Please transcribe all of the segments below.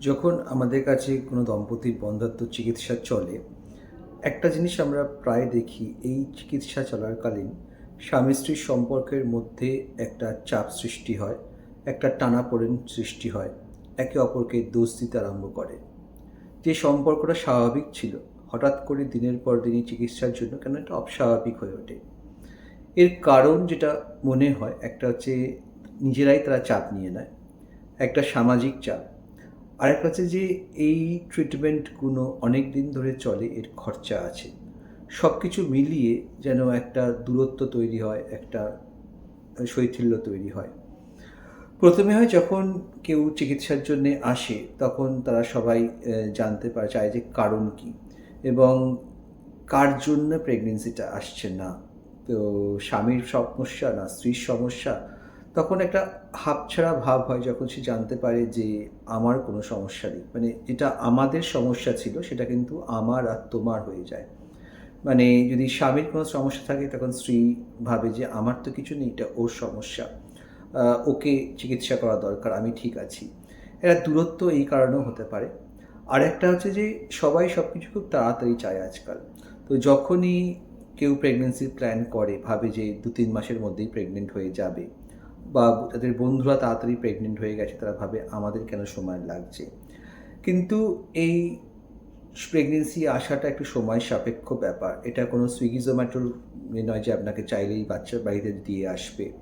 যখন আমাদের কাছে কোনো দম্পতির বন্ধাত্ম চিকিৎসা চলে, একটা জিনিস আমরা প্রায় দেখি, এই চিকিৎসা চলাকালীন স্বামী স্ত্রীর সম্পর্কের মধ্যে একটা চাপ সৃষ্টি হয়, একটা টানাপোড়েন সৃষ্টি হয়, একে অপরকে দোষ দিতে আরম্ভ করে। যে সম্পর্কটা স্বাভাবিক ছিল, হঠাৎ করে দিনের পর দিনই চিকিৎসার জন্য কেন এটা অস্বাভাবিক হয়ে ওঠে। এর কারণ যেটা মনে হয়, একটা হচ্ছে নিজেরাই তারা চাপ নিয়ে নেয়, একটা সামাজিক চাপ। আরেকটা হচ্ছে যে এই ট্রিটমেন্টগুলো অনেক দিন ধরে চলে, এর খরচা আছে। সব কিছু মিলিয়ে যেন একটা দূরত্ব তৈরি হয়, একটা শৈথিল্য তৈরি হয়। প্রথমে হয় যখন কেউ চিকিৎসার জন্যে আসে, তখন তারা সবাই জানতে পারে চায় যে কারণ কি। এবং কার জন্য প্রেগনেন্সিটা আসছে না? তো স্বামীর সমস্যা না, স্ত্রীর সমস্যা তখন একটা হাপছাড়া ভাব হয় যখন সে জানতে পারে যে আমার কোনো সমস্যা নেই। মানে যেটা আমাদের সমস্যা ছিল, সেটা কিন্তু আমার আর তোমার হয়ে যায়। মানে যদি স্বামীর কোনো সমস্যা থাকে, তখন স্ত্রী ভাবে যে আমার তো কিছু নেই, এটা ওর সমস্যা। ওকে চিকিৎসা করা দরকার, আমি ঠিক আছি। এরা দূরত্ব এই কারণেও হতে পারে। আর একটা হচ্ছে যে সবাই সব কিছু খুব তাড়াতাড়ি চায় আজকাল। তো যখনই কেউ প্রেগনেন্সির প্ল্যান করে, ভাবে যে দু তিন মাসের মধ্যেই প্রেগনেন্ট হয়ে যাবে বা তাদের বন্ধুরা তাড়াতাড়ি প্রেগনেন্ট হয়ে গেছে, তারা ভাবে আমাদের কেন সময় লাগছে। কিন্তু এই প্রেগনেন্সি আসাটা একটু সময় সাপেক্ষ ব্যাপার। এটা কোনো সুইগি জোম্যাটোর নয় যে আপনাকে চাইলেই বাচ্চা বাড়িতে দিয়ে আসবে।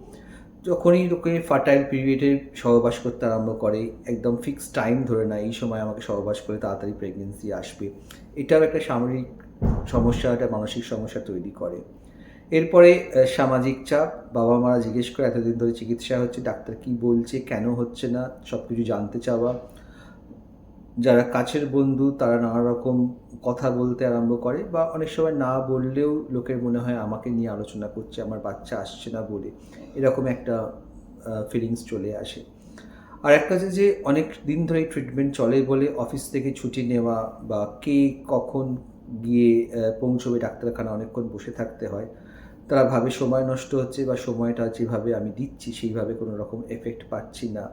যখনই লোকে ফার্টাইল পিরিয়ডে সহবাস করতে আরম্ভ করে, একদম ফিক্সড টাইম ধরে না এই সময় আমাকে সহবাস করে তাড়াতাড়ি প্রেগনেন্সি আসবে। এটাও একটা সামরিক সমস্যা, একটা মানসিক সমস্যা তৈরি করে। এরপরে সামাজিক চাপ, বাবা মারা জিজ্ঞেস করে, এতদিন ধরে চিকিৎসা হচ্ছে, ডাক্তার কি বলছে, কেন হচ্ছে না সব কিছু জানতে চাওয়া। যারা কাছের বন্ধু, তারা নানা রকম কথা বলতে আরম্ভ করে, বা অনেক সময় না বললেও লোকের মনে হয়, আমাকে নিয়ে আলোচনা করছে, আমার বাচ্চা আসছে না বলে। এরকম একটা ফিলিংস চলে আসে। আর একটা হচ্ছে যে, অনেক দিন ধরে ট্রিটমেন্ট চলে বলে, অফিস থেকে ছুটি নেওয়া, বা কে কখন গিয়ে পৌঁছবে ডাক্তারখানা অনেকক্ষণ বসে থাকতে হয়। তারা ভাবে সময় নষ্ট হচ্ছে বা সময়টা যেভাবে আমি দিচ্ছি সেইভাবে কোনো রকম এফেক্ট পাচ্ছি না।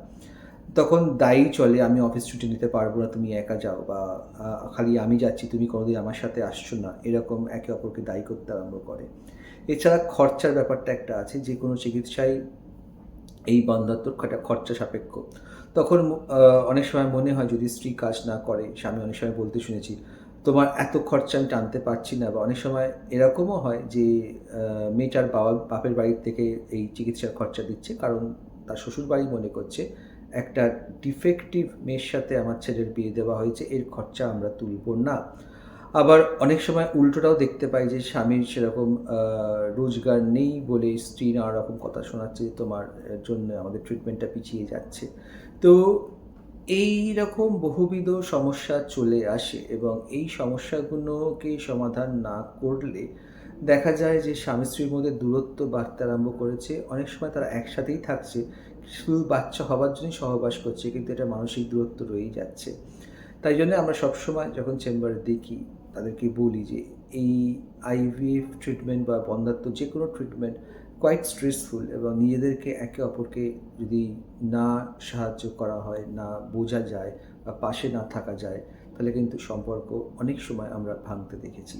তখন দায়ী চলে, আমি অফিস ছুটি নিতে পারব না, তুমি একা যাও বা খালি আমি যাচ্ছি, তুমি কোনোদিন আমার সাথে আসছো না। এরকম একে অপরকে দায়ী করতে আরম্ভ করে। এছাড়া খরচার ব্যাপারটা একটা আছে, যে কোনো চিকিৎসায় এই বন্ধাত্ম একটা খরচা সাপেক্ষ। তখন অনেক সময় মনে হয় যদি স্ত্রী কাজ না করে, স্বামী অনেক সময় বলতে শুনেছি তোমার এত খরচা আমি টানতে পারছি না, বা অনেক সময় এরকমও হয় যে মেয়েটার বাবা, বাপের বাড়ির থেকে এই চিকিৎসার খরচা দিচ্ছে, কারণ তার শ্বশুর বাড়ি মনে করছে, একটা ডিফেক্টিভ মেয়ের সাথে আমার ছেলের বিয়ে দেওয়া হয়েছে, এর খরচা আমরা তুলব না। আবার অনেক সময় উল্টোটাও দেখতে পাই যে, স্বামীর সেরকম রোজগার নেই বলে স্ত্রী নানা রকম কথা শোনাচ্ছে, তোমার জন্য আমাদের ট্রিটমেন্টটা পিছিয়ে যাচ্ছে। তো এই রকম বহুবিধ সমস্যা চলে আসে এবং এই সমস্যাগুলোকে সমাধান না করলে দেখা যায় যে স্বামী স্ত্রীর মধ্যে দূরত্ব বাড়তে আরম্ভ করেছে। অনেক সময় তারা একসাথেই থাকছে, শুধু বাচ্চা হবার জন্যই সহবাস করছে কিন্তু এটা মানসিক দূরত্ব রয়েই যাচ্ছে। তাই জন্য আমরা সবসময় যখন চেম্বারে দেখি, তাদেরকে বলি যে এই আইভিএফ ট্রিটমেন্ট বা বন্ধাত্ম যে কোনো ট্রিটমেন্ট কোয়াইট স্ট্রেসফুল এবং নিজেদেরকে একে অপরকে যদি না সাহায্য করা হয়, না বোঝা যায় বা পাশে না থাকা যায়, তাহলে কিন্তু সম্পর্ক অনেক সময় আমরা ভাঙতে দেখেছি।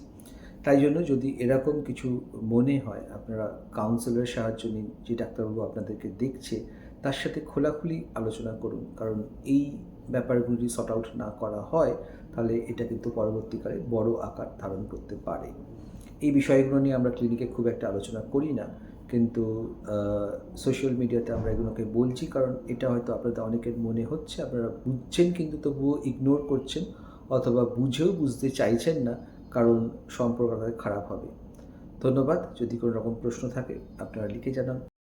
তাই জন্য যদি এরকম কিছু মনে হয়, আপনারা কাউন্সিলরের সাহায্য নিন, যে ডাক্তারবাবু আপনাদেরকে দেখছে, তার সাথে খোলাখুলি আলোচনা করুন। কারণ এই ব্যাপারগুলো যদি সর্ট আউট না করা হয়, তাহলে এটা কিন্তু পরবর্তীকালে বড় আকার ধারণ করতে পারে। এই বিষয়গুলো নিয়ে আমরা ক্লিনিকে খুব একটা আলোচনা করি না। কিন্তু সোশ্যাল মিডিয়াতে আমরা এগুলোকে বলছি, কারণ এটা হয়তো আপনাদের অনেকের মনে হচ্ছে, আপনারা বুঝছেন কিন্তু তবুও ইগনোর করছেন অথবা বুঝেও বুঝতে চাইছেন না, কারণ সম্পর্ক খারাপ হবে। ধন্যবাদ, যদি কোনো রকম প্রশ্ন থাকে, আপনারা লিখে জানান।